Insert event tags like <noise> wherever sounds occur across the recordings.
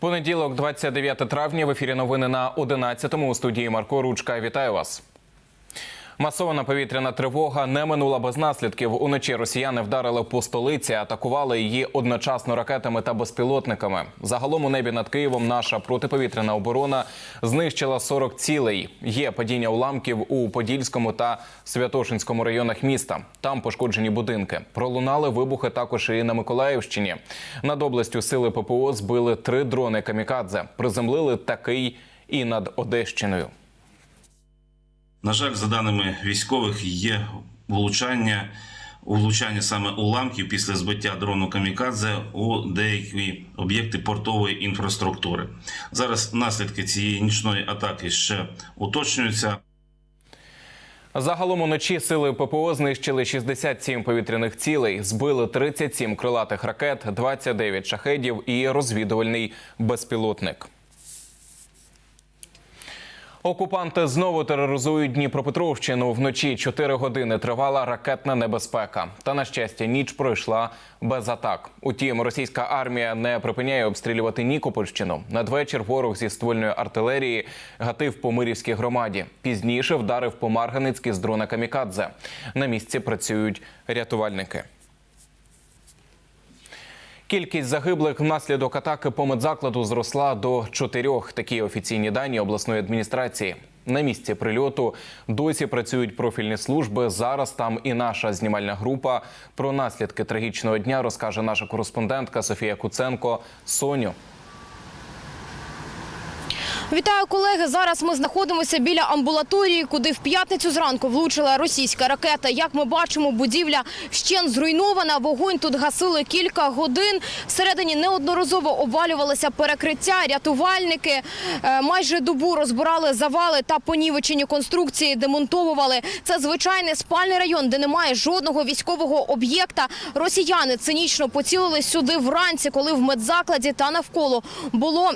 Понеділок, 29 травня, в ефірі новини на 11-му у студії Марко Ручка. Вітаю вас. Масована повітряна тривога не минула без наслідків. Уночі росіяни вдарили по столиці, атакували її одночасно ракетами та безпілотниками. Загалом у небі над Києвом наша протиповітряна оборона знищила 40 цілей. Є падіння уламків у Подільському та Святошинському районах міста. Там пошкоджені будинки. Пролунали вибухи також і на Миколаївщині. Над областю сили ППО збили три дрони камікадзе. Приземлили такий і над Одещиною. На жаль, за даними військових, є влучання, влучання саме уламків після збиття дрону Камікадзе у деякі об'єкти портової інфраструктури. Зараз наслідки цієї нічної атаки ще уточнюються. Загалом уночі сили ППО знищили 67 повітряних цілей, збили 37 крилатих ракет, 29 шахедів і розвідувальний безпілотник. Окупанти знову тероризують Дніпропетровщину. Вночі 4 години тривала ракетна небезпека. Та на щастя, ніч пройшла без атак. Утім, російська армія не припиняє обстрілювати Нікопольщину. Надвечір ворог зі ствольної артилерії гатив по Мирівській громаді. Пізніше вдарив по Марганицькій з дрона Камікадзе. На місці працюють рятувальники. Кількість загиблих внаслідок атаки по медзакладу зросла до чотирьох. Такі офіційні дані обласної адміністрації. На місці прильоту досі працюють профільні служби. Зараз там і наша знімальна група. Про наслідки трагічного дня розкаже наша кореспондентка Софія Куценко. Соню. Вітаю, колеги. Зараз ми знаходимося біля амбулаторії, куди в п'ятницю зранку влучила російська ракета. Як ми бачимо, будівля вщен зруйнована. Вогонь тут гасили кілька годин. Всередині неодноразово обвалювалося перекриття. Рятувальники е, майже добу розбирали завали та понівечені конструкції, демонтовували. Це звичайний спальний район, де немає жодного військового об'єкта. Росіяни цинічно поцілили сюди вранці, коли в медзакладі та навколо було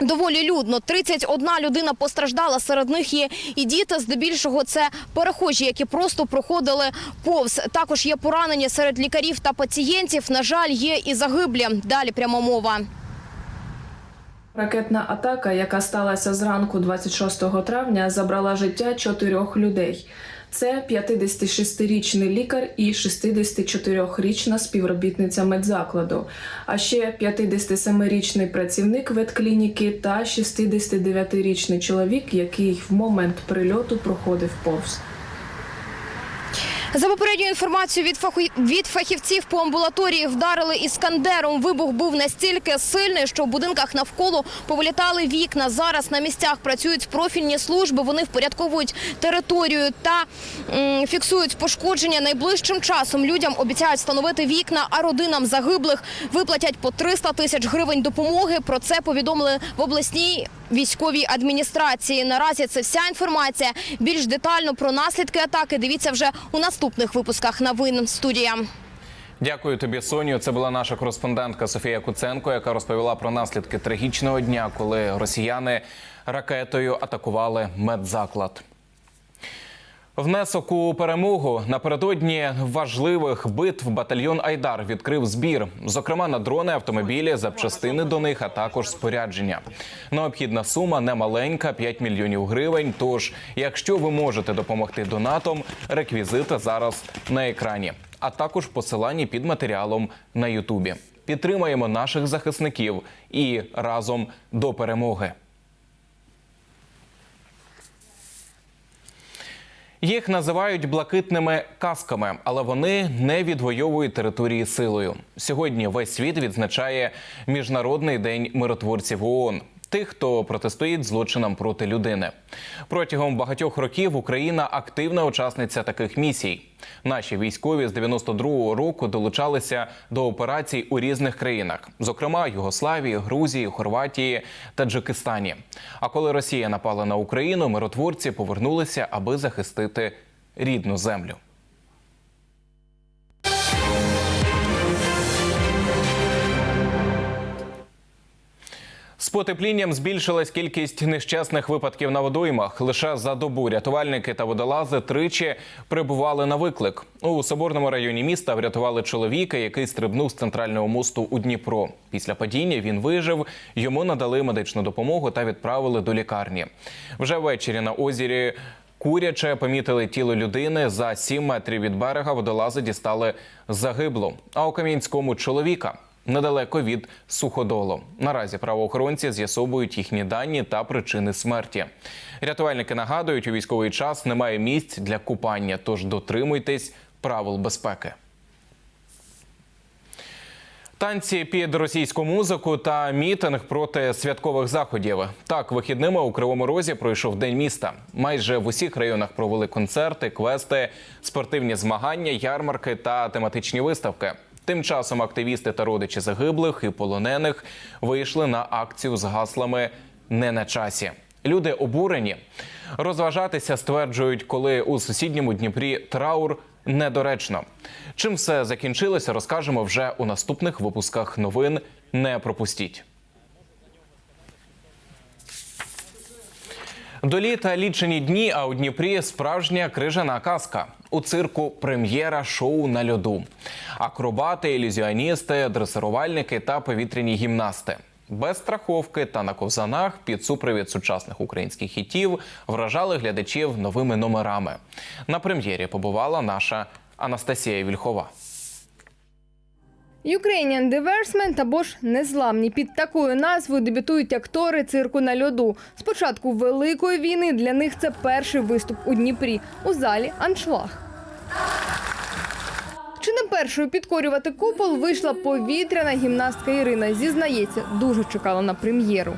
Доволі людно. 31 людина постраждала. Серед них є і діти. Здебільшого це перехожі, які просто проходили повз. Також є поранені серед лікарів та пацієнтів. На жаль, є і загиблі. Далі прямо мова. Ракетна атака, яка сталася зранку 26 травня, забрала життя чотирьох людей. Це 56-річний лікар і 64-річна співробітниця медзакладу, а ще 57-річний працівник ветклініки та 69-річний чоловік, який в момент прильоту проходив повз. За попередньою інформацією від фаху- від фахівців по амбулаторії вдарили іскандером. Вибух був настільки сильний, що в будинках навколо повилітали вікна. Зараз на місцях працюють профільні служби. Вони впорядковують територію та м, фіксують пошкодження. Найближчим часом людям обіцяють встановити вікна, а родинам загиблих виплатять по 300 тисяч гривень допомоги. Про це повідомили в обласній військовій адміністрації. Наразі це вся інформація. Більш детально про наслідки атаки дивіться вже у наступних випусках новин. Студія. Дякую тобі, Соню. Це була наша кореспондентка Софія Куценко, яка розповіла про наслідки трагічного дня, коли росіяни ракетою атакували медзаклад. Внесок у перемогу напередодні важливих битв батальйон Айдар відкрив збір, зокрема на дрони, автомобілі, запчастини до них, а також спорядження. Необхідна сума немаленька 5 мільйонів гривень. Тож, якщо ви можете допомогти донатом, реквізити зараз на екрані, а також посилання під матеріалом на Ютубі. Підтримаємо наших захисників і разом до перемоги. Їх називають блакитними касками, але вони не відвоюють території силою. Сьогодні весь світ відзначає міжнародний день миротворців ООН. Тих, хто протистоїть злочинам проти людини, протягом багатьох років Україна активна учасниця таких місій. Наші військові з 92-го року долучалися до операцій у різних країнах, зокрема Югославії, Грузії, Хорватії, Таджикистані. А коли Росія напала на Україну, миротворці повернулися, аби захистити рідну землю. З потеплінням збільшилась кількість нещасних випадків на водоймах. Лише за добу рятувальники та водолази тричі прибували на виклик. У соборному районі міста врятували чоловіка, який стрибнув з центрального мосту у Дніпро. Після падіння він вижив. Йому надали медичну допомогу та відправили до лікарні. Вже ввечері на озері. Куряче помітили тіло людини за 7 метрів від берега. Водолази дістали загиблу. А у Кам'янському чоловіка недалеко від суходолу. Наразі правоохоронці з'ясовують їхні дані та причини смерті. Рятувальники нагадують, у військовий час немає місць для купання, тож дотримуйтесь правил безпеки. Танці під російську музику та мітинг проти святкових заходів. Так, вихідними у Кривому Розі пройшов день міста. Майже в усіх районах провели концерти, квести, спортивні змагання, ярмарки та тематичні виставки. Тим часом активісти та родичі загиблих і полонених вийшли на акцію з гаслами Не на часі. Люди обурені. Розважатися стверджують, коли у сусідньому Дніпрі траур недоречно. Чим все закінчилося, розкажемо вже у наступних випусках новин. Не пропустіть. До літа лічені дні, а у Дніпрі справжня крижана казка. У цирку прем'єра шоу на льоду. Акробати, ілюзіоністи, дресирувальники та повітряні гімнасти. Без страховки та на ковзанах під супровід сучасних українських хітів вражали глядачів новими номерами. На прем'єрі побувала наша Анастасія Вільхова. Ukrainian Diversment або ж незламні під такою назвою дебютують актори цирку на льоду. З початку великої війни для них це перший виступ у Дніпрі у залі Аншлаг. Першою підкорювати купол вийшла повітряна гімнастка Ірина. Зізнається, дуже чекала на прем'єру.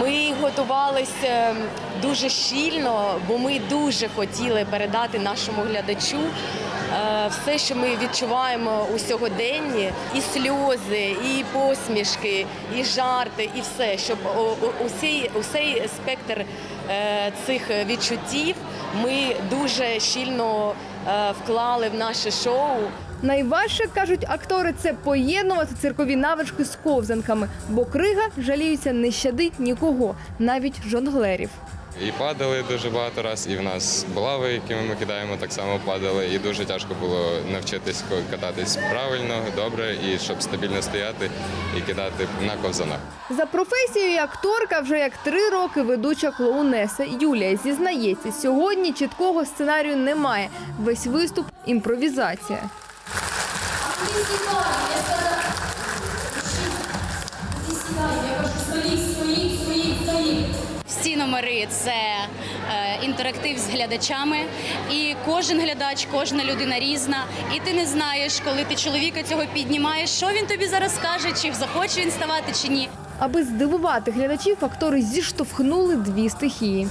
Ми готувалися дуже щільно, бо ми дуже хотіли передати нашому глядачу е, все, що ми відчуваємо у сьогоденні, і сльози, і посмішки, і жарти, і все, щоб о- усей спектр е, цих відчуттів ми дуже щільно е, вклали в наше шоу. Найважче кажуть актори це поєднувати циркові навички з ковзанками, бо крига жаліються не щадить нікого, навіть жонглерів. І падали дуже багато разів, і в нас булави, якими ми кидаємо, так само падали. І дуже тяжко було навчитись кататись правильно, добре, і щоб стабільно стояти і кидати на ковзанах. За професією акторка вже як три роки ведуча клоунеса Юлія зізнається, сьогодні чіткого сценарію немає. Весь виступ імпровізація. Всі номери це е, інтерактив з глядачами, і кожен глядач, кожна людина різна. І ти не знаєш, коли ти чоловіка цього піднімаєш, що він тобі зараз скаже, чи захоче він ставати, чи ні. Аби здивувати глядачів, актори зіштовхнули дві стихії.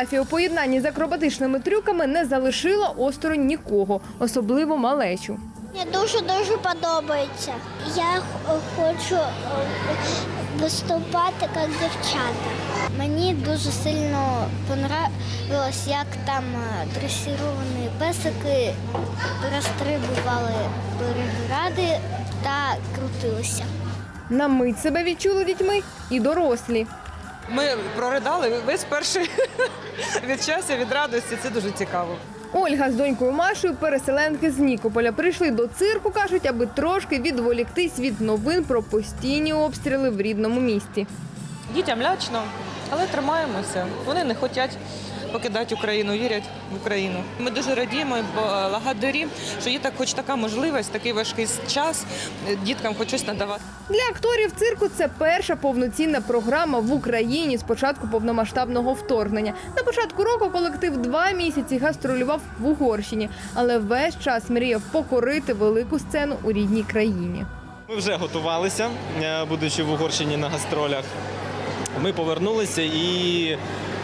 Хореографія у поєднанні з акробатичними трюками не залишила осторонь нікого, особливо малечу. Мені дуже дуже подобається. Я хочу е, виступати як дівчата. Мені дуже сильно понравилось, як там е, дресировані песики перестрибували перегради та крутилися. На мить себе відчули дітьми і дорослі. Ми проридали весь перший <laughs> від щастя, від радості. Це дуже цікаво. Ольга з донькою Машею, переселенки з Нікополя, прийшли до цирку, кажуть, аби трошки відволіктись від новин про постійні обстріли в рідному місті. Дітям лячно, але тримаємося. Вони не хочуть покидати Україну, вірять в Україну. Ми дуже радіємо, бо благодарі, що є так, хоч така можливість, такий важкий час е, діткам хоч щось надавати. Для акторів цирку це перша повноцінна програма в Україні з початку повномасштабного вторгнення. На початку року колектив два місяці гастролював в Угорщині, але весь час мріяв покорити велику сцену у рідній країні. Ми вже готувалися, е, будучи в Угорщині на гастролях. Ми повернулися і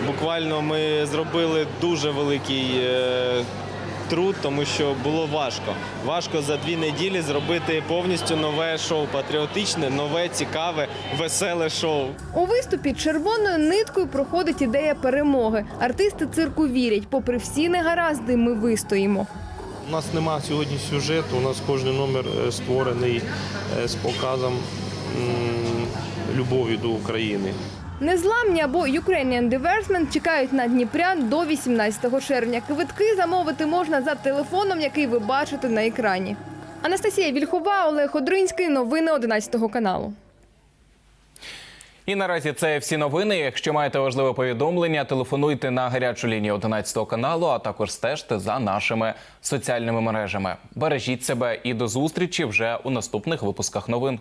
буквально ми зробили дуже великий е, труд, тому що було важко. Важко за дві неділі зробити повністю нове шоу, патріотичне, нове, цікаве, веселе шоу. У виступі червоною ниткою проходить ідея перемоги. Артисти цирку вірять, попри всі негаразди, ми вистоїмо. У нас нема сьогодні сюжету, у нас кожен номер е, створений е, з показом любові до України. Незламні або Ukrainian Diversment чекають на Дніпрян до 18 червня. Квитки замовити можна за телефоном, який ви бачите на екрані. Анастасія Вільхова, Олег Одринський. Новини 11 каналу. І наразі це всі новини. Якщо маєте важливе повідомлення, телефонуйте на гарячу лінію 11 каналу, а також стежте за нашими соціальними мережами. Бережіть себе і до зустрічі вже у наступних випусках новин.